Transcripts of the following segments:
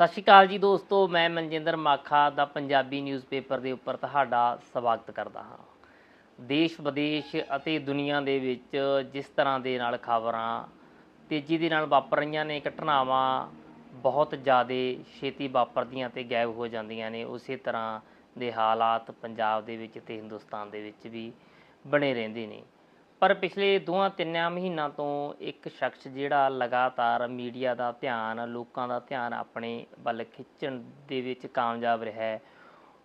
ਸਤਿ ਸ਼੍ਰੀ ਅਕਾਲ ਜੀ ਦੋਸਤੋ, ਮੈਂ ਮਨਜਿੰਦਰ ਮਾਖਾ ਦਾ ਪੰਜਾਬੀ ਨਿਊਜ਼ਪੇਪਰ ਦੇ ਉੱਪਰ ਤੁਹਾਡਾ ਸਵਾਗਤ ਕਰਦਾ ਹਾਂ। ਦੇਸ਼ ਵਿਦੇਸ਼ ਅਤੇ ਦੁਨੀਆ ਦੇ ਵਿੱਚ ਜਿਸ ਤਰ੍ਹਾਂ ਦੇ ਨਾਲ ਖਬਰਾਂ ਤੇਜ਼ੀ ਦੇ ਨਾਲ ਵਾਪਰ ਰਹੀਆਂ ਨੇ, ਘਟਨਾਵਾਂ ਬਹੁਤ ਜ਼ਿਆਦਾ ਛੇਤੀ ਵਾਪਰਦੀਆਂ ਤੇ ਗਾਇਬ ਹੋ ਜਾਂਦੀਆਂ ਨੇ, ਉਸੇ ਤਰ੍ਹਾਂ ਦੇ ਹਾਲਾਤ ਪੰਜਾਬ ਦੇ ਵਿੱਚ ਤੇ ਹਿੰਦੁਸਤਾਨ ਦੇ ਵਿੱਚ ਵੀ ਬਣੇ ਰਹਿੰਦੇ ਨੇ। ਪਰ ਪਿਛਲੇ ਦੋਹਾਂ ਤਿੰਨਾਂ ਮਹੀਨਿਆਂ ਤੋਂ ਇੱਕ ਸ਼ਖਸ ਜਿਹੜਾ ਲਗਾਤਾਰ ਮੀਡੀਆ ਦਾ ਧਿਆਨ, ਲੋਕਾਂ ਦਾ ਧਿਆਨ ਆਪਣੇ ਵੱਲ ਖਿੱਚਣ ਦੇ ਵਿੱਚ ਕਾਮਯਾਬ ਰਿਹਾ ਹੈ।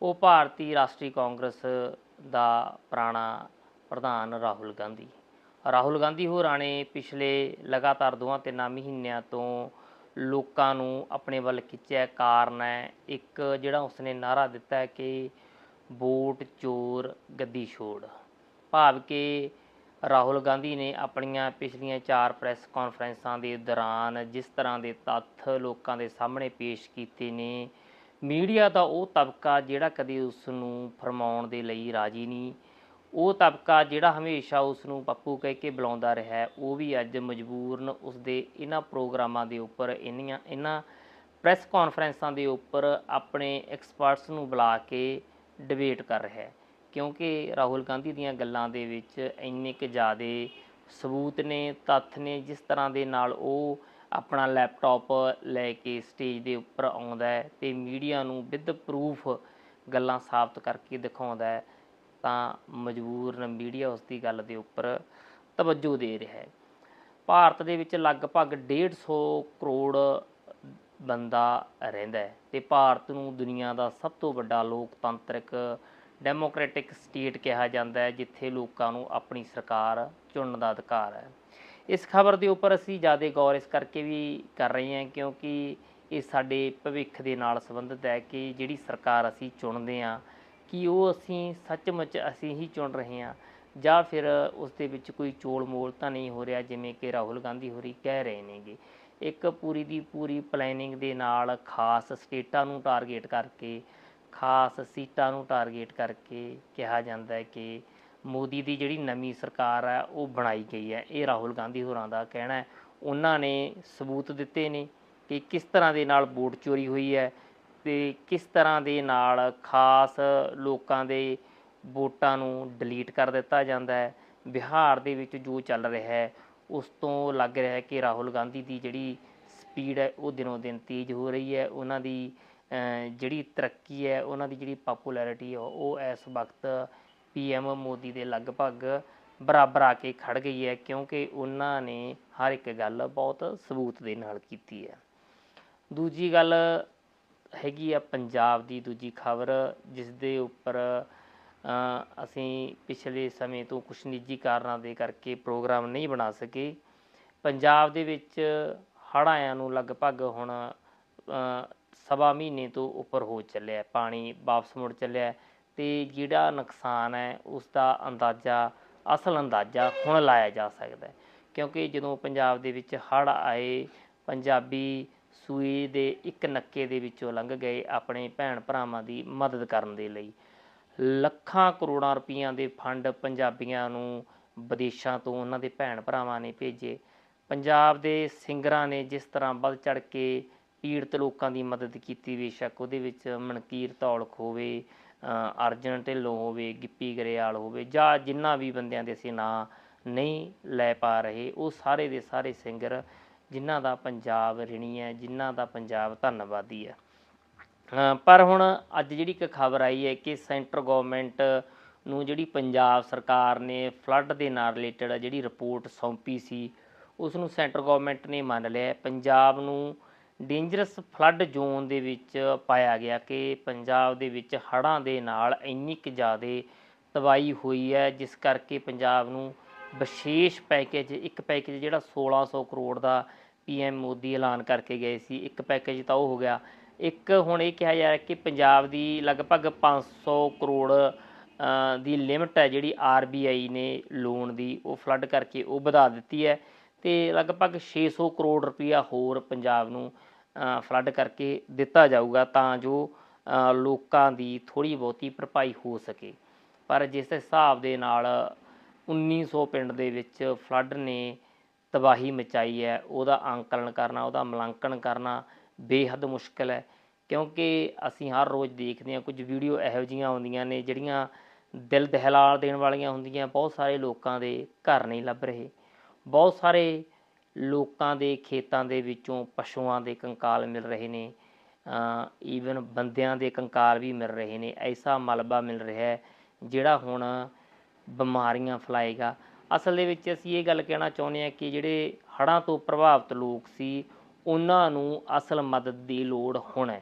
ਉਹ ਭਾਰਤੀ ਰਾਸ਼ਟਰੀ ਕਾਂਗਰਸ ਦਾ ਪੁਰਾਣਾ ਪ੍ਰਧਾਨ ਰਾਹੁਲ ਗਾਂਧੀ। ਰਾਹੁਲ ਗਾਂਧੀ ਹੋਰਾਂ ਨੇ ਪਿਛਲੇ ਲਗਾਤਾਰ ਦੋਹਾਂ ਤਿੰਨਾਂ ਮਹੀਨਿਆਂ ਤੋਂ ਲੋਕਾਂ ਨੂੰ ਆਪਣੇ ਵੱਲ ਖਿੱਚਿਆ। ਕਾਰਨ ਹੈ, ਇੱਕ ਜਿਹੜਾ ਉਸਨੇ ਨਾਰਾ ਦਿੱਤਾ ਕਿ ਵੋਟ ਚੋਰ ਗੱਦੀ ਛੋੜ। ਭਾਵ ਕਿ ਰਾਹੁਲ ਗਾਂਧੀ ਨੇ ਆਪਣੀਆਂ ਪਿਛਲੀਆਂ ਚਾਰ ਪ੍ਰੈਸ ਕਾਨਫਰੰਸਾਂ ਦੇ ਦੌਰਾਨ ਜਿਸ ਤਰ੍ਹਾਂ ਦੇ ਤੱਥ ਲੋਕਾਂ ਦੇ ਸਾਹਮਣੇ ਪੇਸ਼ ਕੀਤੇ ਨੇ, ਮੀਡੀਆ ਦਾ ਉਹ ਤਬਕਾ ਜਿਹੜਾ ਕਦੇ ਉਸ ਨੂੰ ਫਰਮਾਉਣ ਦੇ ਲਈ ਰਾਜੀ ਨਹੀਂ, ਉਹ ਤਬਕਾ ਜਿਹੜਾ ਹਮੇਸ਼ਾ ਉਸ ਨੂੰ ਪੱਪੂ ਕਹਿ ਕੇ ਬੁਲਾਉਂਦਾ ਰਿਹਾ, ਉਹ ਵੀ ਅੱਜ ਮਜਬੂਰਨ ਉਸ ਦੇ ਇਹਨਾਂ ਪ੍ਰੋਗਰਾਮਾਂ ਦੇ ਉੱਪਰ, ਇੰਨੀਆਂ, ਇਹਨਾਂ ਪ੍ਰੈਸ ਕਾਨਫਰੰਸਾਂ ਦੇ ਉੱਪਰ ਆਪਣੇ ਐਕਸਪਰਟਸ ਨੂੰ ਬੁਲਾ ਕੇ ਡਿਬੇਟ ਕਰ ਰਿਹਾ ਹੈ। ਕਿਉਂਕਿ ਰਾਹੁਲ ਗਾਂਧੀ ਦੀਆਂ ਗੱਲਾਂ ਦੇ ਵਿੱਚ ਇੰਨੇ ਕੁ ਜ਼ਿਆਦਾ ਸਬੂਤ ਨੇ, ਤੱਥ ਨੇ, ਜਿਸ ਤਰ੍ਹਾਂ ਦੇ ਨਾਲ ਉਹ ਆਪਣਾ ਲੈਪਟਾਪ ਲੈ ਕੇ ਸਟੇਜ ਦੇ ਉੱਪਰ ਆਉਂਦਾ ਹੈ ਤੇ ਮੀਡੀਆ ਨੂੰ ਵਿਦ ਪ੍ਰੂਫ ਗੱਲਾਂ ਸਾਬਤ ਕਰਕੇ ਦਿਖਾਉਂਦਾ ਹੈ, ਤਾਂ ਮਜਬੂਰਨ ਮੀਡੀਆ ਉਸ ਦੀ ਗੱਲ ਦੇ ਉੱਪਰ ਤਵੱਜੋ ਦੇ ਰਿਹਾ ਹੈ। ਭਾਰਤ ਦੇ ਵਿੱਚ ਲਗਭਗ 150 ਕਰੋੜ ਬੰਦਾ ਰਹਿੰਦਾ ਹੈ ਤੇ ਭਾਰਤ ਨੂੰ ਦੁਨੀਆ ਦਾ ਸਭ ਤੋਂ ਵੱਡਾ ਲੋਕਤੰਤਰਿਕ ਡੈਮੋਕ੍ਰੈਟਿਕ ਸਟੇਟ ਕਿਹਾ ਜਾਂਦਾ ਹੈ, ਜਿੱਥੇ ਲੋਕਾਂ ਨੂੰ ਆਪਣੀ ਸਰਕਾਰ ਚੁਣਨ ਦਾ ਅਧਿਕਾਰ ਹੈ। ਇਸ ਖਬਰ ਦੇ ਉੱਪਰ ਅਸੀਂ ਜ਼ਿਆਦਾ ਗੌਰ ਇਸ ਕਰਕੇ ਵੀ ਕਰ ਰਹੇ ਹਾਂ, ਕਿਉਂਕਿ ਇਹ ਸਾਡੇ ਭਵਿੱਖ ਦੇ ਨਾਲ ਸੰਬੰਧਿਤ ਹੈ ਕਿ ਜਿਹੜੀ ਸਰਕਾਰ ਅਸੀਂ ਚੁਣਦੇ ਹਾਂ, ਕਿ ਉਹ ਅਸੀਂ ਸੱਚਮੁੱਚ ਅਸੀਂ ਹੀ ਚੁਣ ਰਹੇ ਹਾਂ, ਜਾਂ ਫਿਰ ਉਸ ਦੇ ਵਿੱਚ ਕੋਈ ਚੋਲ ਮੋਲ ਤਾਂ ਨਹੀਂ ਹੋ ਰਿਹਾ, ਜਿਵੇਂ ਕਿ ਰਾਹੁਲ ਗਾਂਧੀ ਹੋਰੀ ਕਹਿ ਰਹੇ ਨੇਗੇ। ਇੱਕ ਪੂਰੀ ਦੀ ਪੂਰੀ ਪਲੈਨਿੰਗ ਦੇ ਨਾਲ ਖਾਸ ਸਟੇਟਾਂ ਨੂੰ ਟਾਰਗੇਟ ਕਰਕੇ ਖਾਸ ਸੀਟਾਂ ਨੂੰ ਟਾਰਗੇਟ ਕਰਕੇ ਕਿਹਾ ਜਾਂਦਾ ਹੈ ਕਿ ਮੋਦੀ ਦੀ ਜਿਹੜੀ ਨਵੀਂ ਸਰਕਾਰ ਹੈ, ਉਹ ਬਣਾਈ ਗਈ ਹੈ। ਇਹ ਰਾਹੁਲ ਗਾਂਧੀ ਹੋਰਾਂ ਦਾ ਕਹਿਣਾ ਹੈ। ਉਹਨਾਂ ਨੇ ਸਬੂਤ ਦਿੱਤੇ ਨੇ ਕਿ ਕਿਸ ਤਰ੍ਹਾਂ ਦੇ ਨਾਲ ਵੋਟ ਚੋਰੀ ਹੋਈ ਹੈ ਤੇ ਕਿਸ ਤਰ੍ਹਾਂ ਦੇ ਨਾਲ ਖਾਸ ਲੋਕਾਂ ਦੇ ਵੋਟਾਂ ਨੂੰ ਡਿਲੀਟ ਕਰ ਦਿੱਤਾ ਜਾਂਦਾ ਹੈ। ਬਿਹਾਰ ਦੇ ਵਿੱਚ ਜੋ ਚੱਲ ਰਿਹਾ ਹੈ, ਉਸ ਤੋਂ ਲੱਗ ਰਿਹਾ ਹੈ ਕਿ ਰਾਹੁਲ ਗਾਂਧੀ ਦੀ ਜਿਹੜੀ ਸਪੀਡ ਹੈ, ਉਹ ਦਿਨੋਂ ਦਿਨ ਤੇਜ਼ ਹੋ ਰਹੀ ਹੈ। ਉਹਨਾਂ ਦੀ ਜਿਹੜੀ ਤਰੱਕੀ ਹੈ, ਉਹਨਾਂ ਦੀ ਜਿਹੜੀ ਪਾਪੂਲੈਰਿਟੀ ਹੈ, ਉਹ ਇਸ ਵਕਤ ਪੀਐਮ ਮੋਦੀ ਦੇ ਲਗਭਗ ਬਰਾਬਰ ਆ ਕੇ ਖੜ ਗਈ ਹੈ, ਕਿਉਂਕਿ ਉਹਨਾਂ ਨੇ ਹਰ ਇੱਕ ਗੱਲ ਬਹੁਤ ਸਬੂਤ ਦੇ ਨਾਲ ਕੀਤੀ ਹੈ। ਦੂਜੀ ਗੱਲ ਹੈਗੀ ਆ ਪੰਜਾਬ ਦੀ ਦੂਜੀ ਖਬਰ, ਜਿਸ ਦੇ ਉੱਪਰ ਅਸੀਂ ਪਿਛਲੇ ਸਮੇਂ ਤੋਂ ਕੁਝ ਨਿੱਜੀ ਕਾਰਨਾਂ ਦੇ ਕਰਕੇ ਪ੍ਰੋਗਰਾਮ ਨਹੀਂ ਬਣਾ ਸਕੇ। ਪੰਜਾਬ ਦੇ ਵਿੱਚ ਹੜ੍ਹ ਆਇਆਂ ਨੂੰ ਲਗਭਗ ਹੁਣ ਸਵਾ ਮਹੀਨੇ ਤੋਂ ਉੱਪਰ ਹੋ ਚੱਲਿਆ ਪਾਣੀ ਵਾਪਸ ਮੁੜ ਚੱਲਿਆ ਅਤੇ ਜਿਹੜਾ ਨੁਕਸਾਨ ਹੈ ਉਸ ਦਾ ਅੰਦਾਜ਼ਾ, ਅਸਲ ਅੰਦਾਜ਼ਾ ਹੁਣ ਲਾਇਆ ਜਾ ਸਕਦਾ ਕਿਉਂਕਿ ਜਦੋਂ ਪੰਜਾਬ ਦੇ ਵਿੱਚ ਹੜ੍ਹ ਆਏ, ਪੰਜਾਬੀ ਸੂਈ ਦੇ ਇੱਕ ਨੱਕੇ ਦੇ ਵਿੱਚੋਂ ਲੰਘ ਗਏ ਆਪਣੇ ਭੈਣ ਭਰਾਵਾਂ ਦੀ ਮਦਦ ਕਰਨ ਦੇ ਲਈ। ਲੱਖਾਂ ਕਰੋੜਾਂ ਰੁਪਈਆਂ ਦੇ ਫੰਡ ਪੰਜਾਬੀਆਂ ਨੂੰ ਵਿਦੇਸ਼ਾਂ ਤੋਂ ਉਹਨਾਂ ਦੇ ਭੈਣ ਭਰਾਵਾਂ ਨੇ ਭੇਜੇ। ਪੰਜਾਬ ਦੇ ਸਿੰਗਰਾਂ ਨੇ ਜਿਸ ਤਰ੍ਹਾਂ ਵੱਧ ਚੜ ਕੇ ਪੀੜਤ ਲੋਕਾਂ ਦੀ ਮਦਦ ਕੀਤੀ, ਬੇਸ਼ੱਕ ਉਹਦੇ ਵਿੱਚ ਮਨਕੀਰ ਧੌਲਖ ਹੋਵੇ ਅਰਜਨ ਢਿੱਲੋਂ ਹੋਵੇ, ਗਿੱਪੀ ਗਰੇਵਾਲ ਹੋਵੇ ਜਾਂ ਜਿੰਨਾ ਵੀ ਬੰਦਿਆਂ ਦੇ ਅਸੀਂ ਨਾਂ ਨਹੀਂ ਲੈ ਪਾ ਰਹੇ, ਉਹ ਸਾਰੇ ਦੇ ਸਾਰੇ ਸਿੰਗਰ ਜਿਨ੍ਹਾਂ ਦਾ ਪੰਜਾਬ ਰਿਣੀ ਹੈ, ਜਿਨ੍ਹਾਂ ਦਾ ਪੰਜਾਬ ਧੰਨਵਾਦੀ ਹੈ। ਪਰ ਹੁਣ ਅੱਜ ਜਿਹੜੀ ਇੱਕ ਖਬਰ ਆਈ ਹੈ ਕਿ ਸੈਂਟਰ ਗਵਰਨਮੈਂਟ ਨੂੰ ਜਿਹੜੀ ਪੰਜਾਬ ਸਰਕਾਰ ਨੇ ਫਲੱਡ ਦੇ ਨਾਲ ਰਿਲੇਟਡ ਜਿਹੜੀ ਰਿਪੋਰਟ ਸੌਂਪੀ ਸੀ, ਉਸ ਨੂੰ ਸੈਂਟਰ ਗਵਰਨਮੈਂਟ ਨੇ ਮੰਨ ਲਿਆ ਪੰਜਾਬ ਨੂੰ ਡੇਂਜਰਸ ਫਲੱਡ ਜ਼ੋਨ ਦੇ ਵਿੱਚ ਪਾਇਆ ਗਿਆ ਕਿ ਪੰਜਾਬ ਦੇ ਵਿੱਚ ਹੜ੍ਹਾਂ ਦੇ ਨਾਲ ਇੰਨੀ ਕੁ ਜ਼ਿਆਦਾ ਤਬਾਹੀ ਹੋਈ ਹੈ, ਜਿਸ ਕਰਕੇ ਪੰਜਾਬ ਨੂੰ ਵਿਸ਼ੇਸ਼ ਪੈਕੇਜ ਇੱਕ ਪੈਕੇਜ ਜਿਹੜਾ 1600 ਕਰੋੜ ਦਾ ਪੀਐਮ ਮੋਦੀ ਐਲਾਨ ਕਰਕੇ ਗਏ ਸੀ, ਇੱਕ ਪੈਕੇਜ ਤਾਂ ਉਹ ਹੋ ਗਿਆ। ਇੱਕ ਹੁਣ ਇਹ ਕਿਹਾ ਜਾ ਰਿਹਾ ਕਿ ਪੰਜਾਬ ਦੀ ਲਗਭਗ 500 ਕਰੋੜ ਦੀ ਲਿਮਟ ਹੈ ਜਿਹੜੀ ਆਰਬੀਆਈ ਨੇ ਲੋਨ ਦੀ, ਉਹ ਫਲੱਡ ਕਰਕੇ ਉਹ ਵਧਾ ਦਿੱਤੀ ਹੈ। ਤੇ ਲਗਭਗ 600 ਕਰੋੜ ਰੁਪਇਆ ਹੋਰ ਪੰਜਾਬ ਨੂੰ ਫਲੱਡ ਕਰਕੇ ਦਿੱਤਾ ਜਾਊਗਾ ਤਾਂ ਜੋ ਲੋਕਾਂ ਦੀ ਥੋੜੀ ਬਹੁਤੀ ਭਰਪਾਈ ਹੋ ਸਕੇ। ਪਰ ਜਿਸ ਹਿਸਾਬ ਦੇ ਨਾਲ 1900 ਪਿੰਡ ਦੇ ਵਿੱਚ ਫਲੱਡ ਨੇ ਤਬਾਹੀ ਮਚਾਈ ਹੈ, ਉਹਦਾ ਅੰਕਲਨ ਕਰਨਾ, ਉਹਦਾ ਮੁਲਾਂਕਣ ਕਰਨਾ ਬੇਹੱਦ ਮੁਸ਼ਕਲ ਹੈ। ਕਿਉਂਕਿ ਅਸੀਂ ਹਰ ਰੋਜ਼ ਦੇਖਦੇ ਹਾਂ, ਕੁਝ ਵੀਡੀਓ ਇਹੋ ਜਿਹੀਆਂ ਆਉਂਦੀਆਂ ਨੇ, ਜਿਹੜੀਆਂ ਦਿਲ ਦਹਿਲਾ ਦੇਣ ਵਾਲੀਆਂ ਹੁੰਦੀਆਂ, ਬਹੁਤ ਸਾਰੇ ਲੋਕਾਂ ਦੇ ਘਰ ਨਹੀਂ ਲੱਭ ਰਹੇ। ਬਹੁਤ ਸਾਰੇ ਲੋਕਾਂ ਦੇ ਖੇਤਾਂ ਦੇ ਵਿੱਚੋਂ ਪਸ਼ੂਆਂ ਦੇ ਕੰਕਾਲ ਮਿਲ ਰਹੇ ਨੇ ਈਵਨ ਬੰਦਿਆਂ ਦੇ ਕੰਕਾਲ ਵੀ ਮਿਲ ਰਹੇ ਨੇ, ਐਸਾ ਮਲਬਾ ਮਿਲ ਰਿਹਾ ਹੈ ਜਿਹੜਾ ਹੁਣ ਬਿਮਾਰੀਆਂ ਫੈਲਾਏਗਾ। ਅਸਲ ਦੇ ਵਿੱਚ ਅਸੀਂ ਇਹ ਗੱਲ ਕਹਿਣਾ ਚਾਹੁੰਦੇ ਹਾਂ ਕਿ ਜਿਹੜੇ ਹੜ੍ਹਾਂ ਤੋਂ ਪ੍ਰਭਾਵਿਤ ਲੋਕ ਸੀ, ਉਹਨਾਂ ਨੂੰ ਅਸਲ ਮਦਦ ਦੀ ਲੋੜ ਹੁਣ ਹੈ,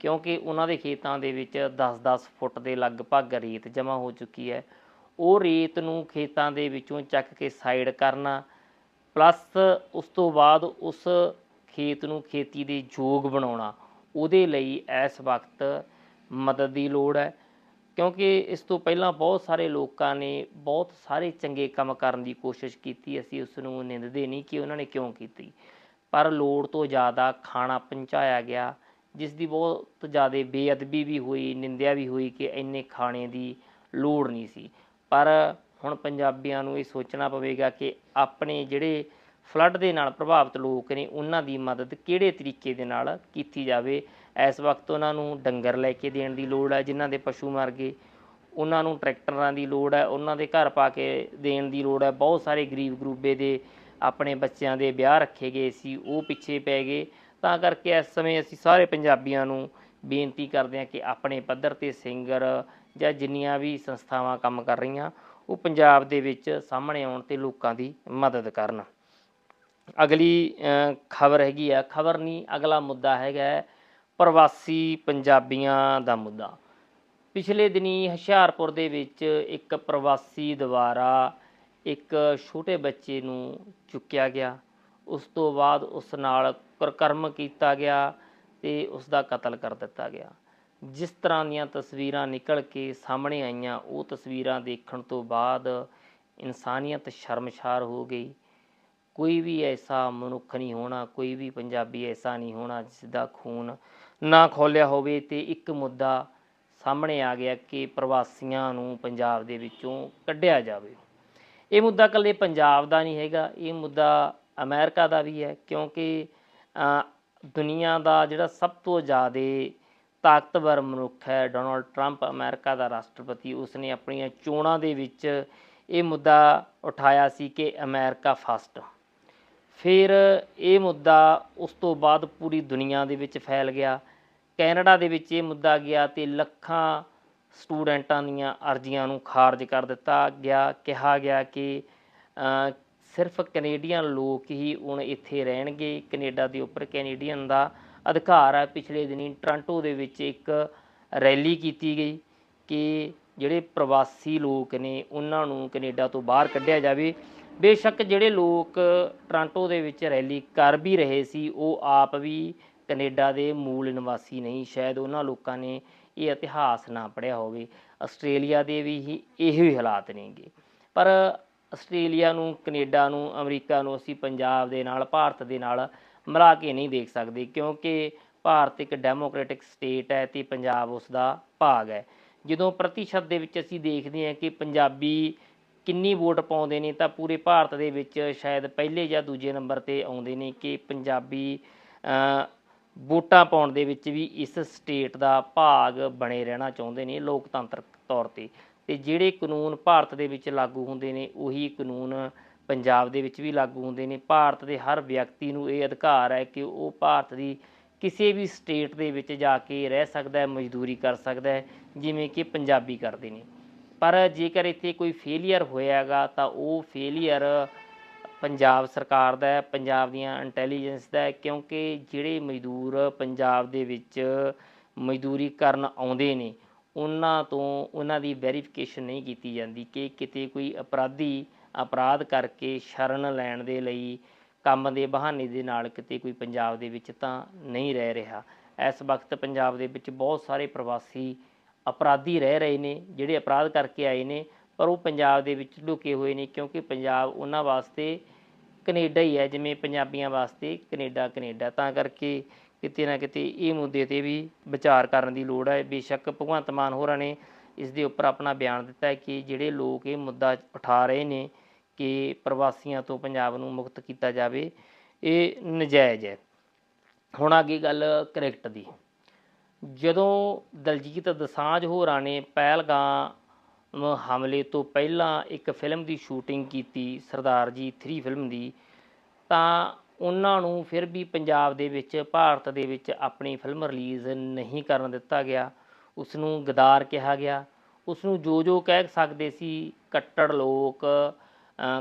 ਕਿਉਂਕਿ ਉਹਨਾਂ ਦੇ ਖੇਤਾਂ ਦੇ ਵਿੱਚ 10-10 ਫੁੱਟ ਦੇ ਲਗਭਗ ਰੇਤ ਜਮ੍ਹਾਂ ਹੋ ਚੁੱਕੀ ਹੈ। ਉਹ ਰੇਤ ਨੂੰ ਖੇਤਾਂ ਦੇ ਵਿੱਚੋਂ ਚੱਕ ਕੇ ਸਾਈਡ ਕਰਨਾ ਪਲੱਸ ਉਸ ਤੋਂ ਬਾਅਦ ਉਸ ਖੇਤ ਨੂੰ ਖੇਤੀ ਦੇ ਯੋਗ ਬਣਾਉਣਾ, ਉਹਦੇ ਲਈ ਇਸ ਵਕਤ ਮਦਦ ਦੀ ਲੋੜ ਹੈ। ਕਿਉਂਕਿ ਇਸ ਤੋਂ ਪਹਿਲਾਂ ਬਹੁਤ ਸਾਰੇ ਲੋਕਾਂ ਨੇ ਬਹੁਤ ਸਾਰੇ ਚੰਗੇ ਕੰਮ ਕਰਨ ਦੀ ਕੋਸ਼ਿਸ਼ ਕੀਤੀ, ਅਸੀਂ ਉਸ ਨੂੰ ਨਿੰਦਦੇ ਨਹੀਂ ਕਿ ਉਹਨਾਂ ਨੇ ਕਿਉਂ ਕੀਤੀ। ਪਰ ਲੋੜ ਤੋਂ ਜ਼ਿਆਦਾ ਖਾਣਾ ਪਹੁੰਚਾਇਆ ਗਿਆ, ਜਿਸ ਦੀ ਬਹੁਤ ਜ਼ਿਆਦਾ ਬੇਅਦਬੀ ਵੀ ਹੋਈ, ਨਿੰਦਿਆ ਵੀ ਹੋਈ ਕਿ ਇੰਨੇ ਖਾਣੇ ਦੀ ਲੋੜ ਨਹੀਂ ਸੀ। ਪਰ ਹੁਣ ਪੰਜਾਬੀਆਂ ਨੂੰ ਇਹ ਸੋਚਣਾ ਪਵੇਗਾ ਕਿ ਆਪਣੇ ਜਿਹੜੇ ਫਲੱਡ ਦੇ ਨਾਲ ਪ੍ਰਭਾਵਿਤ ਲੋਕ ਨੇ, ਉਹਨਾਂ ਦੀ ਮਦਦ ਕਿਹੜੇ ਤਰੀਕੇ ਦੇ ਨਾਲ ਕੀਤੀ ਜਾਵੇ? ਇਸ ਵਕਤ ਉਹਨਾਂ ਨੂੰ ਡੰਗਰ ਲੈ ਕੇ ਦੇਣ ਦੀ ਲੋੜ ਹੈ, ਜਿਨ੍ਹਾਂ ਦੇ ਪਸ਼ੂ ਮਰ ਗਏ। ਉਹਨਾਂ ਨੂੰ ਟਰੈਕਟਰਾਂ ਦੀ ਲੋੜ ਹੈ, ਉਹਨਾਂ ਦੇ ਘਰ ਪਾ ਕੇ ਦੇਣ ਦੀ ਲੋੜ ਹੈ। ਬਹੁਤ ਸਾਰੇ ਗਰੀਬ ਗਰੂਬੇ ਦੇ ਆਪਣੇ ਬੱਚਿਆਂ ਦੇ ਵਿਆਹ ਰੱਖੇ ਗਏ ਸੀ, ਉਹ ਪਿੱਛੇ ਪੈ ਗਏ। ਤਾਂ ਕਰਕੇ ਇਸ ਸਮੇਂ ਅਸੀਂ ਸਾਰੇ ਪੰਜਾਬੀਆਂ ਨੂੰ ਬੇਨਤੀ ਕਰਦੇ ਹਾਂ ਕਿ ਆਪਣੇ ਪੱਧਰ ਤੇ ਸਿੰਗਰ ਜਾਂ ਜਿੰਨੀਆਂ ਵੀ ਸੰਸਥਾਵਾਂ ਕੰਮ ਕਰ ਰਹੀਆਂ ਉਹ ਪੰਜਾਬ ਦੇ ਵਿੱਚ ਸਾਹਮਣੇ ਆਉਣ ਤੇ ਲੋਕਾਂ ਦੀ ਮਦਦ ਕਰਨ। ਅਗਲੀ ਖਬਰ ਹੈਗੀ ਆ। ਖਬਰ ਨਹੀਂ, ਅਗਲਾ ਮੁੱਦਾ ਹੈਗਾ ਪ੍ਰਵਾਸੀ ਪੰਜਾਬੀਆਂ ਦਾ ਮੁੱਦਾ। ਪਿਛਲੇ ਦਿਨੀ ਹੁਸ਼ਿਆਰਪੁਰ ਦੇ ਵਿੱਚ ਇੱਕ ਪ੍ਰਵਾਸੀ ਦੁਆਰਾ ਇੱਕ ਛੋਟੇ ਬੱਚੇ ਨੂੰ ਚੁੱਕਿਆ ਗਿਆ। ਉਸ ਤੋਂ ਬਾਅਦ ਉਸ ਨਾਲ ਕੁਕਰਮ ਕੀਤਾ ਗਿਆ ਤੇ ਉਸ ਦਾ ਕਤਲ ਕਰ ਦਿੱਤਾ ਗਿਆ। ਜਿਸ ਤਰ੍ਹਾਂ ਦੀਆਂ ਤਸਵੀਰਾਂ ਨਿਕਲ ਕੇ ਸਾਹਮਣੇ ਆਈਆਂ, ਉਹ ਤਸਵੀਰਾਂ ਦੇਖਣ ਤੋਂ ਬਾਅਦ ਇਨਸਾਨੀਅਤ ਸ਼ਰਮਸ਼ਾਰ ਹੋ ਗਈ। ਕੋਈ ਵੀ ਐਸਾ ਮਨੁੱਖ ਨਹੀਂ ਹੋਣਾ, ਕੋਈ ਵੀ ਪੰਜਾਬੀ ਐਸਾ ਨਹੀਂ ਹੋਣਾ ਜਿਸ ਦਾ ਖੂਨ ਨਾ ਖੋਲਿਆ ਹੋਵੇ ਤੇ ਇੱਕ ਮੁੱਦਾ ਸਾਹਮਣੇ ਆ ਗਿਆ ਕਿ ਪ੍ਰਵਾਸੀਆਂ ਨੂੰ ਪੰਜਾਬ ਦੇ ਵਿੱਚੋਂ ਕੱਢਿਆ ਜਾਵੇ। ਇਹ ਮੁੱਦਾ ਇਕੱਲੇ ਪੰਜਾਬ ਦਾ ਨਹੀਂ ਹੈਗਾ, ਇਹ ਮੁੱਦਾ ਅਮਰੀਕਾ ਦਾ ਵੀ ਹੈ ਕਿਉਂਕਿ ਦੁਨੀਆ ਦਾ ਜਿਹੜਾ ਸਭ ਤੋਂ ਜ਼ਿਆਦਾ ਤਾਕਤਵਰ ਮਨੁੱਖ ਹੈ। ਡੋਨਲਡ ਟਰੰਪ ਅਮਰੀਕਾ ਦਾ ਰਾਸ਼ਟਰਪਤੀ, ਉਸਨੇ ਆਪਣੀਆਂ ਚੋਣਾਂ ਦੇ ਵਿੱਚ ਇਹ ਮੁੱਦਾ ਉਠਾਇਆ ਸੀ ਕਿ ਅਮਰੀਕਾ ਫਸਟ। ਫਿਰ ਇਹ ਮੁੱਦਾ ਉਸ ਤੋਂ ਬਾਅਦ ਪੂਰੀ ਦੁਨੀਆ ਦੇ ਵਿੱਚ ਫੈਲ ਗਿਆ। ਕੈਨੇਡਾ ਦੇ ਵਿੱਚ ਇਹ ਮੁੱਦਾ ਗਿਆ ਤੇ ਲੱਖਾਂ ਸਟੂਡੈਂਟਾਂ ਦੀਆਂ ਅਰਜ਼ੀਆਂ ਨੂੰ ਖਾਰਜ ਕਰ ਦਿੱਤਾ ਗਿਆ। ਕਿਹਾ ਗਿਆ ਕਿ ਸਿਰਫ ਕੈਨੇਡੀਅਨ ਲੋਕ ਹੀ ਹੁਣ ਇੱਥੇ ਰਹਿਣਗੇ। ਕੈਨੇਡਾ ਦੇ ਉੱਪਰ ਕੈਨੇਡੀਅਨ ਦਾ ਅਧਿਕਾਰ ਹੈ ਪਿਛਲੇ ਦਿਨੀ ਟ੍ਰਾਂਟੋ ਦੇ ਵਿੱਚ ਇੱਕ ਰੈਲੀ ਕੀਤੀ ਗਈ ਕਿ ਜਿਹੜੇ ਪ੍ਰਵਾਸੀ ਲੋਕ ਨੇ ਉਹਨਾਂ ਨੂੰ ਕੈਨੇਡਾ ਤੋਂ ਬਾਹਰ ਕੱਢਿਆ ਜਾਵੇ। ਬੇਸ਼ੱਕ ਜਿਹੜੇ ਲੋਕ ਟ੍ਰਾਂਟੋ ਦੇ ਵਿੱਚ ਰੈਲੀ ਕਰ ਵੀ ਰਹੇ ਸੀ, ਉਹ ਆਪ ਵੀ ਕੈਨੇਡਾ ਦੇ ਮੂਲ ਨਿਵਾਸੀ ਨਹੀਂ, ਸ਼ਾਇਦ ਉਹਨਾਂ ਲੋਕਾਂ ਨੇ ਇਹ ਇਤਿਹਾਸ ਨਾ ਪੜਿਆ ਹੋਵੇ। ਆਸਟ੍ਰੇਲੀਆ ਦੇ ਵੀ ਹੀ ਇਹੋ ਹੀ ਹਾਲਾਤ ਨੇਗੇ। ਪਰ ਆਸਟ੍ਰੇਲੀਆ ਨੂੰ, ਕੈਨੇਡਾ ਨੂੰ, ਅਮਰੀਕਾ ਨੂੰ ਅਸੀਂ ਪੰਜਾਬ ਦੇ ਨਾਲ, ਭਾਰਤ ਦੇ ਨਾਲ ਮਿਲਾ ਕੇ ਨਹੀਂ ਦੇਖ ਸਕਦੇ, ਕਿਉਂਕਿ ਭਾਰਤ ਇੱਕ ਡੈਮੋਕ੍ਰੈਟਿਕ ਸਟੇਟ ਹੈ ਤੇ ਪੰਜਾਬ ਉਸ ਦਾ ਭਾਗ ਹੈ। ਜਦੋਂ ਪ੍ਰਤੀਸ਼ਤ ਦੇ ਵਿੱਚ ਅਸੀਂ ਦੇਖਦੇ ਹਾਂ ਕਿ ਪੰਜਾਬੀ ਕਿੰਨੀ ਵੋਟ ਪਾਉਂਦੇ ਨੇ, ਤਾਂ ਪੂਰੇ ਭਾਰਤ ਦੇ ਵਿੱਚ ਸ਼ਾਇਦ ਪਹਿਲੇ ਜਾਂ ਦੂਜੇ ਨੰਬਰ ਤੇ ਆਉਂਦੇ ਨੇ ਕਿ ਪੰਜਾਬੀ ਵੋਟਾਂ ਪਾਉਣ ਦੇ ਵਿੱਚ ਵੀ ਇਸ ਸਟੇਟ ਦਾ ਭਾਗ ਬਣੇ ਰਹਿਣਾ ਚਾਹੁੰਦੇ ਨੇ ਲੋਕਤੰਤਰਕ ਤੌਰ ਤੇ। ਤੇ ਜਿਹੜੇ ਕਾਨੂੰਨ ਭਾਰਤ ਦੇ ਵਿੱਚ ਲਾਗੂ ਹੁੰਦੇ ਨੇ, ਉਹੀ ਕਾਨੂੰਨ ਪੰਜਾਬ ਦੇ ਵਿੱਚ ਵੀ ਲਾਗੂ ਹੁੰਦੇ ਨੇ। ਭਾਰਤ ਦੇ ਹਰ ਵਿਅਕਤੀ ਨੂੰ ਇਹ ਅਧਿਕਾਰ ਹੈ ਕਿ ਉਹ ਭਾਰਤ ਦੀ ਕਿਸੇ ਵੀ ਸਟੇਟ ਦੇ ਵਿੱਚ ਜਾ ਕੇ ਰਹਿ ਸਕਦਾ ਹੈ, ਮਜ਼ਦੂਰੀ ਕਰ ਸਕਦਾ ਹੈ, ਜਿਵੇਂ ਕਿ ਪੰਜਾਬੀ ਕਰਦੇ ਨੇ। ਪਰ ਜੇਕਰ ਇੱਥੇ ਕੋਈ ਫੇਲੀਅਰ ਹੋਇਆਗਾ ਤਾਂ ਉਹ ਫੇਲੀਅਰ ਪੰਜਾਬ ਸਰਕਾਰ ਦਾ ਹੈ, ਪੰਜਾਬ ਦੀਆਂ ਇੰਟੈਲੀਜੈਂਸ ਦਾ ਹੈ, ਕਿਉਂਕਿ ਜਿਹੜੇ ਮਜ਼ਦੂਰ ਪੰਜਾਬ ਦੇ ਵਿੱਚ ਮਜ਼ਦੂਰੀ ਕਰਨ ਆਉਂਦੇ ਨੇ, ਉਹਨਾਂ ਤੋਂ, ਉਹਨਾਂ ਦੀ ਵੈਰੀਫਿਕੇਸ਼ਨ ਨਹੀਂ ਕੀਤੀ ਜਾਂਦੀ ਕਿ ਕਿਤੇ ਕੋਈ ਅਪਰਾਧੀ ਅਪਰਾਧ ਕਰਕੇ ਸ਼ਰਨ ਲੈਣ ਦੇ ਲਈ ਕੰਮ ਦੇ ਬਹਾਨੇ ਦੇ ਨਾਲ ਕਿਤੇ ਕੋਈ ਪੰਜਾਬ ਦੇ ਵਿੱਚ ਤਾਂ ਨਹੀਂ ਰਹਿ ਰਿਹਾ। ਇਸ ਵਕਤ ਪੰਜਾਬ ਦੇ ਵਿੱਚ ਬਹੁਤ ਸਾਰੇ ਪ੍ਰਵਾਸੀ ਅਪਰਾਧੀ ਰਹਿ ਰਹੇ ਨੇ, ਜਿਹੜੇ ਅਪਰਾਧ ਕਰਕੇ ਆਏ ਨੇ, ਪਰ ਉਹ ਪੰਜਾਬ ਦੇ ਵਿੱਚ ਲੁਕੇ ਹੋਏ ਨੇ, ਕਿਉਂਕਿ ਪੰਜਾਬ ਉਹਨਾਂ ਵਾਸਤੇ ਕੈਨੇਡਾ ਹੀ ਹੈ, ਜਿਵੇਂ ਪੰਜਾਬੀਆਂ ਵਾਸਤੇ ਕੈਨੇਡਾ ਕੈਨੇਡਾ। ਤਾਂ ਕਰਕੇ ਕਿਤੇ ਨਾ ਕਿਤੇ ਇਹ ਮੁੱਦੇ ਤੇ ਵੀ ਵਿਚਾਰ ਕਰਨ ਦੀ ਲੋੜ ਹੈ। ਬੇਸ਼ੱਕ ਭਗਵੰਤ ਮਾਨ ਹੋਰਾਂ ਨੇ ਇਸ ਦੇ ਉੱਪਰ ਆਪਣਾ ਬਿਆਨ ਦਿੱਤਾ ਹੈ ਕਿ ਜਿਹੜੇ ਲੋਕ ਇਹ ਮੁੱਦਾ ਉਠਾ ਰਹੇ ਨੇ ਕਿ ਪ੍ਰਵਾਸੀਆਂ ਤੋਂ ਪੰਜਾਬ ਨੂੰ ਮੁਕਤ ਕੀਤਾ ਜਾਵੇ, ਇਹ ਨਜਾਇਜ਼ ਹੈ। ਹੁਣ ਆ ਗਈ ਗੱਲ ਕ੍ਰਿਕਟ ਦੀ। ਜਦੋਂ ਦਲਜੀਤ ਦਸਾਂਝ ਹੋਰਾਂ ਨੇ ਪਹਿਲਗਾਮ ਹਮਲੇ ਤੋਂ ਪਹਿਲਾਂ ਇੱਕ ਫਿਲਮ ਦੀ ਸ਼ੂਟਿੰਗ ਕੀਤੀ, ਸਰਦਾਰ ਜੀ 3 ਫਿਲਮ ਦੀ, ਤਾਂ ਉਹਨਾਂ ਨੂੰ ਫਿਰ ਵੀ ਪੰਜਾਬ ਦੇ ਵਿੱਚ, ਭਾਰਤ ਦੇ ਵਿੱਚ ਆਪਣੀ ਫਿਲਮ ਰਿਲੀਜ਼ ਨਹੀਂ ਕਰਨ ਦਿੱਤਾ ਗਿਆ। ਉਸ ਨੂੰ ਗਦਾਰ ਕਿਹਾ ਗਿਆ। ਉਸ ਨੂੰ ਜੋ ਜੋ ਕਹਿ ਸਕਦੇ ਸੀ, ਕੱਟੜ ਲੋਕ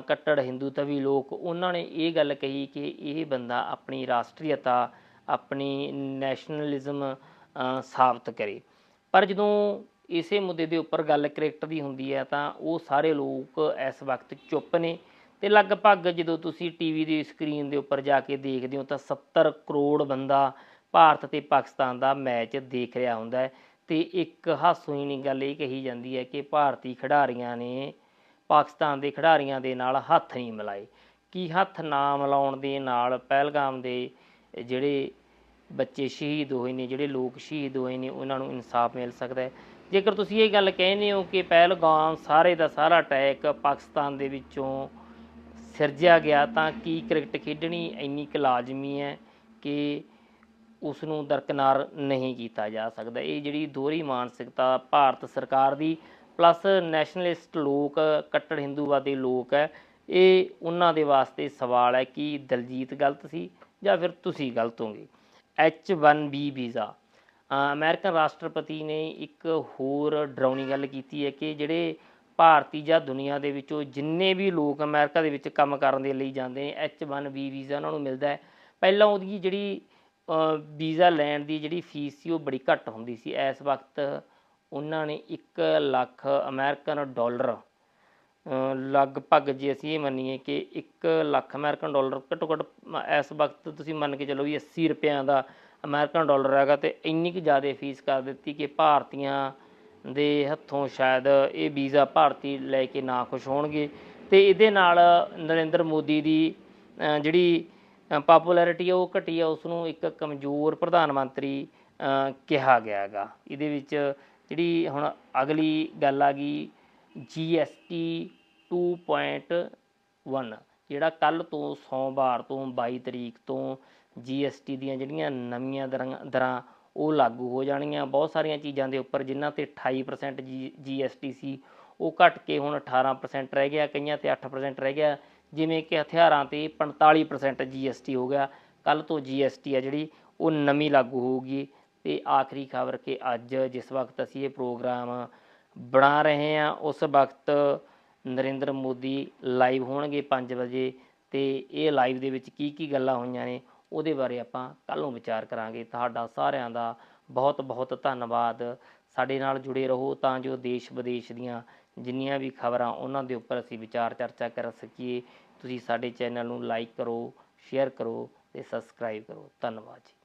ਕੱਟੜ ਹਿੰਦੂਤਵੀ ਲੋਕ, ਉਹਨਾਂ ਨੇ ਇਹ ਗੱਲ ਕਹੀ ਕਿ ਇਹ ਬੰਦਾ ਆਪਣੀ ਰਾਸ਼ਟਰੀਅਤਾ, ਆਪਣੀ ਨੈਸ਼ਨਲਿਜ਼ਮ ਸਾਬਤ ਕਰੇ। ਪਰ ਜਦੋਂ ਇਸੇ ਮੁੱਦੇ ਦੇ ਉੱਪਰ ਗੱਲ ਕ੍ਰਿਕਟ ਦੀ ਹੁੰਦੀ ਹੈ, ਤਾਂ ਉਹ ਸਾਰੇ ਲੋਕ ਇਸ ਵਕਤ ਚੁੱਪ ਨੇ ਤੇ ਲਗਭਗ ਜਦੋਂ ਤੁਸੀਂ ਟੀਵੀ ਦੀ ਸਕਰੀਨ ਦੇ ਉੱਪਰ ਜਾ ਕੇ ਦੇਖਦੇ ਹੋ, ਤਾਂ 70 ਕਰੋੜ ਬੰਦਾ ਭਾਰਤ ਤੇ ਪਾਕਿਸਤਾਨ ਦਾ ਮੈਚ ਦੇਖ ਰਿਹਾ ਹੁੰਦਾ ਹੈ ਤੇ ਇੱਕ ਹਾਸੋਹੀਣੀ ਗੱਲ ਇਹ ਕਹੀ ਜਾਂਦੀ ਹੈ ਕਿ ਭਾਰਤੀ ਖਿਡਾਰੀਆਂ ਨੇ ਪਾਕਿਸਤਾਨ ਦੇ ਖਿਡਾਰੀਆਂ ਦੇ ਨਾਲ ਹੱਥ ਨਹੀਂ ਮਿਲਾਏ। ਕੀ ਹੱਥ ਨਾ ਮਿਲਾਉਣ ਦੇ ਨਾਲ ਪਹਿਲਗਾਮ ਦੇ ਜਿਹੜੇ ਬੱਚੇ ਸ਼ਹੀਦ ਹੋਏ ਨੇ, ਜਿਹੜੇ ਲੋਕ ਸ਼ਹੀਦ ਹੋਏ ਨੇ, ਉਹਨਾਂ ਨੂੰ ਇਨਸਾਫ ਮਿਲ ਸਕਦਾ ਹੈ? ਜੇਕਰ ਤੁਸੀਂ ਇਹ ਗੱਲ ਕਹਿੰਦੇ ਹੋ ਕਿ ਪਹਿਲਗਾਮ ਸਾਰੇ ਦਾ ਸਾਰਾ ਅਟੈਕ ਪਾਕਿਸਤਾਨ ਦੇ ਵਿੱਚੋਂ ਸਿਰਜਿਆ ਗਿਆ, ਤਾਂ ਕੀ ਕ੍ਰਿਕਟ ਖੇਡਣੀ ਇੰਨੀ ਕੁ ਲਾਜ਼ਮੀ ਹੈ ਕਿ ਉਸ ਨੂੰ ਦਰਕਨਾਰ ਨਹੀਂ ਕੀਤਾ ਜਾ ਸਕਦਾ? ਇਹ ਜਿਹੜੀ ਦੋਹਰੀ ਮਾਨਸਿਕਤਾ ਭਾਰਤ ਸਰਕਾਰ ਦੀ ਪਲੱਸ ਨੈਸ਼ਨਲਿਸਟ ਲੋਕ, ਕੱਟੜ ਹਿੰਦੂਵਾਦੀ ਲੋਕ ਹੈ, ਇਹ ਉਹਨਾਂ ਦੇ ਵਾਸਤੇ ਸਵਾਲ ਹੈ ਕਿ ਦਲਜੀਤ ਗਲਤ ਸੀ ਜਾਂ ਫਿਰ ਤੁਸੀਂ ਗਲਤ ਹੋਗੇ? H1B visa. ਅਮਰੀਕਨ ਰਾਸ਼ਟਰਪਤੀ ਨੇ ਇੱਕ ਹੋਰ ਡਰਾਉਣੀ ਗੱਲ ਕੀਤੀ ਹੈ ਕਿ ਜਿਹੜੇ ਭਾਰਤੀ ਜਾਂ ਦੁਨੀਆ ਦੇ ਵਿੱਚੋਂ ਜਿੰਨੇ ਵੀ ਲੋਕ ਅਮਰੀਕਾ ਦੇ ਵਿੱਚ ਕੰਮ ਕਰਨ ਦੇ ਲਈ ਜਾਂਦੇ ਨੇ H1B ਵੀਜ਼ਾ ਉਹਨਾਂ ਨੂੰ ਮਿਲਦਾ ਹੈ। ਪਹਿਲਾਂ ਉਹਦੀ ਜਿਹੜੀ ਵੀਜ਼ਾ ਲੈਣ ਦੀ ਜਿਹੜੀ ਫੀਸ ਸੀ ਉਹ ਬੜੀ ਘੱਟ ਹੁੰਦੀ ਸੀ। ਇਸ ਵਕਤ ਉਹਨਾਂ ਨੇ 1 ਲੱਖ ਅਮਰੀਕਨ ਡਾਲਰ ਲਗਭਗ ਜੇ ਅਸੀਂ ਇਹ ਮੰਨੀਏ ਕਿ 1 ਲੱਖ ਅਮਰੀਕਨ ਡਾਲਰ, ਘੱਟੋ ਘੱਟ ਇਸ ਵਕਤ ਤੁਸੀਂ ਮੰਨ ਕੇ ਚੱਲੋ ਵੀ 80 ਰੁਪਿਆਂ ਦਾ ਅਮਰੀਕਨ ਡਾਲਰ ਹੈਗਾ ਤੇ ਇੰਨੀ ਕੁ ਜ਼ਿਆਦਾ ਫੀਸ ਕਰ ਦਿੱਤੀ ਕਿ ਭਾਰਤੀਆਂ ਦੇ ਹੱਥੋਂ ਸ਼ਾਇਦ ਇਹ ਵੀਜ਼ਾ ਭਾਰਤੀ ਲੈ ਕੇ ਨਾ ਖੁਸ਼ ਹੋਣਗੇ। ਤੇ ਇਹਦੇ ਨਾਲ ਨਰਿੰਦਰ ਮੋਦੀ ਦੀ ਜਿਹੜੀ ਪਾਪੂਲੈਰਿਟੀ ਹੈ ਉਹ ਘਟੀ ਆ ਉਸ ਨੂੰ ਇੱਕ ਕਮਜ਼ੋਰ ਪ੍ਰਧਾਨ ਮੰਤਰੀ ਕਿਹਾ ਗਿਆ ਹੈਗਾ। ਇਹਦੇ ਵਿੱਚ ਜਿਹੜੀ ਹੁਣ ਅਗਲੀ ਗੱਲ ਆ ਗਈ GST 2.1 ਜਿਹੜਾ ਕੱਲ ਤੋਂ ਸੋਮਵਾਰ ਤੋਂ 22 ਤਰੀਕ ਤੋਂ GST ਦੀਆਂ ਜਿਹੜੀਆਂ ਨਵੀਆਂ ਦਰਾਂ ਦਰਾਂ ਉਹ ਲਾਗੂ ਹੋ ਜਾਣੀਆਂ ਬਹੁਤ ਸਾਰੀਆਂ ਚੀਜ਼ਾਂ ਦੇ ਉੱਪਰ ਜਿਨ੍ਹਾਂ ਤੇ 28% ਜੀ GST ਸੀ, ਉਹ ਘਟ ਕੇ ਹੁਣ 18% ਰਹਿ ਗਿਆ, ਕਈਆਂ ਤੇ 8% ਰਹਿ ਗਿਆ। ਜਿਵੇਂ ਕਿ ਹਥਿਆਰਾਂ ਤੇ 45% GST ਹੋ ਗਿਆ। ਕੱਲ ਤੋਂ GST ਆ ਜਿਹੜੀ, ਉਹ ਨਵੀਂ ਲਾਗੂ ਹੋਊਗੀ। ਤੇ ਆਖਰੀ ਖਬਰ ਕਿ ਅੱਜ ਜਿਸ ਵਕਤ ਅਸੀਂ ਇਹ ਪ੍ਰੋਗਰਾਮ ਬਣਾ ਰਹੇ ਹਾਂ, ਉਸ ਵਕਤ ਨਰਿੰਦਰ ਮੋਦੀ ਲਾਈਵ ਹੋਣਗੇ 5 ਵਜੇ ਤੇ ਇਹ ਲਾਈਵ ਦੇ ਵਿੱਚ ਕੀ ਕੀ ਗੱਲਾਂ ਹੋਈਆਂ ਨੇ, ਉਹਦੇ ਬਾਰੇ ਆਪਾਂ ਕੱਲ ਨੂੰ ਵਿਚਾਰ ਕਰਾਂਗੇ। ਤੁਹਾਡਾ ਸਾਰਿਆਂ ਦਾ ਬਹੁਤ ਬਹੁਤ ਧੰਨਵਾਦ। ਸਾਡੇ ਨਾਲ ਜੁੜੇ ਰਹੋ ਤਾਂ ਜੋ ਦੇਸ਼ ਵਿਦੇਸ਼ ਦੀਆਂ ਜਿੰਨੀਆਂ ਵੀ ਖਬਰਾਂ ਉਹਨਾਂ ਦੇ ਉੱਪਰ ਅਸੀਂ ਵਿਚਾਰ ਚਰਚਾ ਕਰ ਸਕੀਏ। ਤੁਸੀਂ ਸਾਡੇ ਚੈਨਲ ਨੂੰ ਲਾਈਕ ਕਰੋ ਸ਼ੇਅਰ ਕਰੋ ਤੇ ਸਬਸਕ੍ਰਾਈਬ ਕਰੋ। ਧੰਨਵਾਦ ਜੀ।